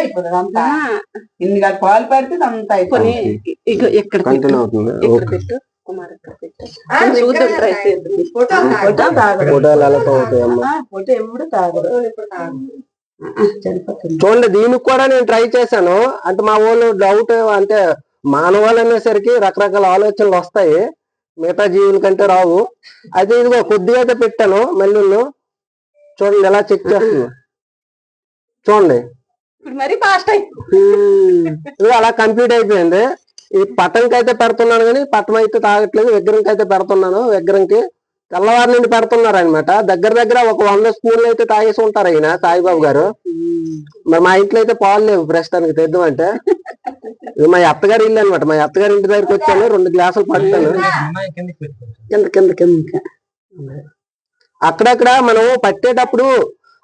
అయిపోతుంది అంతా ఇన్ని కాదు పాలు పడితే అంతా కంటిన్యూ అవుతుంది. ఇక్కడ పెట్టు? కుమార్ పెట్టు? చూద్దాం ట్రై చేద్దాం. ఫోటో ఫోటో ఎప్పుడు చనిపోతుంది చూడండి దీనికి కూడా నేను ట్రై చేశాను. అంటే మా వాళ్ళు డౌట్ అంటే మానవాళ్ళు అనేసరికి రకరకాల ఆలోచనలు వస్తాయి. మిగతా జీవుల కంటే రావు. అయితే ఇదిగో కొద్దిగా అయితే పెట్టాను మెల్లుళ్ళు. చూడండి ఎలా చెక్ చేస్తుంది. చూడండి. ఇప్పుడు మరి ఫాస్ట్ అలా కంప్లీట్ అయిపోయింది. ఈ పట్టణకి అయితే పెడుతున్నాను కానీ పట్టణం అయితే తాగట్లేదు విగ్రహంకి అయితే పెడుతున్నాను. విగ్రహంకి తెల్లవారి నుండి పెడుతున్నారు అనమాట దగ్గర దగ్గర ఒక వంద స్పూన్లు అయితే తాగేసి ఉంటారు ఈయన సాయిబాబు గారు. మరి మా ఇంట్లో అయితే పాలు లేవు ప్రస్తుతానికి తెద్దాం అంటే మా అత్తగారి ఇల్లు అనమాట మా అత్తగారి ఇంటి దగ్గరికి వచ్చాను రెండు గ్లాసులు పట్టాను. కింద కింద కింద. అక్కడక్కడ మనం పట్టేటప్పుడు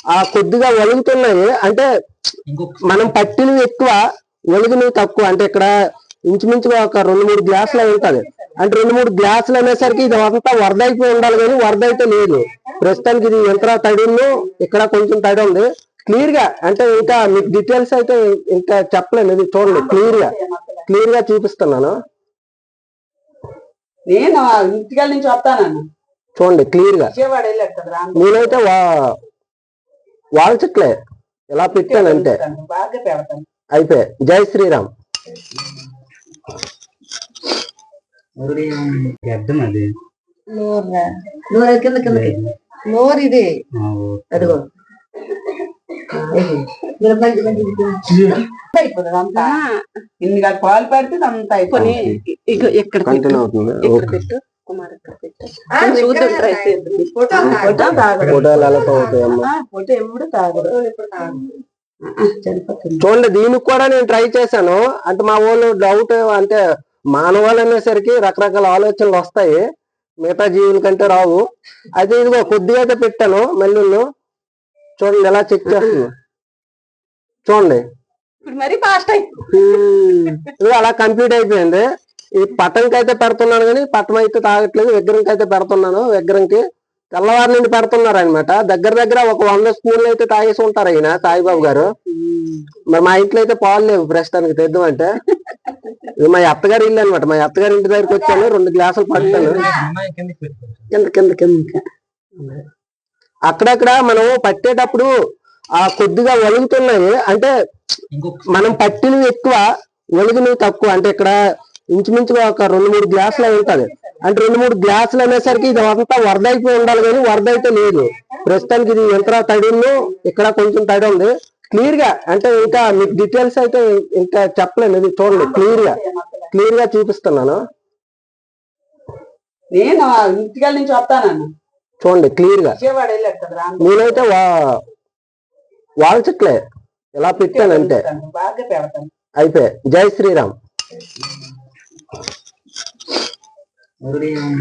ఆ కొద్దిగా ఒలుగుతున్నాయి అంటే మనం పట్టినవి ఎక్కువ ఒలుగునవి తక్కువ. అంటే ఇక్కడ ఇంచుమించుగా ఒక రెండు మూడు గ్లాసులు అయి ఉంటది. అంటే రెండు మూడు గ్లాసులు అనేసరికి ఇది అంతా వరద అయిపోయి ఉండాలి కానీ వరద అయితే లేదు. ప్రస్తుతానికి ఇది ఎంత తడి ఉందో ఇక్కడ కొంచెం తడి ఉంది. క్లియర్గా అంటే ఇంకా మీకు డీటెయిల్స్ అయితే ఇంకా చెప్పలేను. ఇది చూడండి క్లియర్గా. క్లియర్గా చూపిస్తున్నాను. నేను ఇంటికాల నుంచి వస్తానన్న. చూడండి క్లియర్గా. నేనైతే వాల్చట్లే ఎలా పెట్టాను అంతే బాగా పెడతాను అయిపోయి. జై శ్రీరామ్. నూరు ఇది అదిగో ఇన్ని పాలు పడితే అంతా అవుతుంది. ఇక్కడ పెట్టు? కుమార్ చూడండి దీనికి కూడా నేను ట్రై చేశాను. అంటే మా వాళ్ళు డౌట్ అంటే మానవాళ్ళు అనేసరికి రకరకాల ఆలోచనలు వస్తాయి. మిగతా జీవుల కంటే రావు. అయితే ఇదిగో కొద్దిగా అయితే పెట్టాను మెల్లుళ్ళు చూడండి ఎలా చెక్ చేస్తుంది చూడండి. ఇప్పుడు మరి ఫాస్ట్ అలా కంప్లీట్ అయిపోయింది. ఈ పటంకి అయితే పెడుతున్నాను కానీ పట్టణం అయితే తాగట్లేదు విగ్రహంకి అయితే పెడుతున్నాను. విగ్రహంకి తెల్లవారి నుండి పెడుతున్నారు అనమాట దగ్గర దగ్గర ఒక వంద స్పూన్లు అయితే తాగేసి ఉంటారు ఆయన సాయిబాబు గారు. మరి మా ఇంట్లో అయితే పాలు లేవు ప్రస్తుతానికి తెద్దాం అంటే మా అత్తగారి ఇల్లు అనమాట మా అత్తగారి ఇంటి దగ్గరికి వచ్చాను రెండు గ్లాసులు పడతాను కింద కింద కింద. అక్కడక్కడ మనం పట్టేటప్పుడు ఆ కొద్దిగా ఒలుగుతున్నాయి అంటే మనం పట్టినవి ఎక్కువ ఒలుగునవి తక్కువ. అంటే ఇక్కడ ఇంచుమించుగా ఒక రెండు మూడు గ్లాసులు అయి ఉంటది. అంటే రెండు మూడు గ్లాసులు అనేసరికి ఇది అంతా వరద అయిపోయి ఉండాలి కానీ వరద అయితే లేదు. ప్రస్తుతానికి ఇది ఎంత తడి ఉందో ఇక్కడ కొంచెం తడి ఉంది. క్లియర్గా అంటే ఇంకా మీకు డీటెయిల్స్ అయితే ఇంకా చెప్పలేను. ఇది చూడండి క్లియర్గా. క్లియర్గా చూపిస్తున్నాను. నేను ఇంటికాల నుంచి వస్తానన్న చూడండి క్లియర్గా. నేనైతే వాల్చట్లే ఎలా పెట్టాను అంతే బాగా పెడతాను. అయిపోయి జై శ్రీరామ్. மறுபடியும்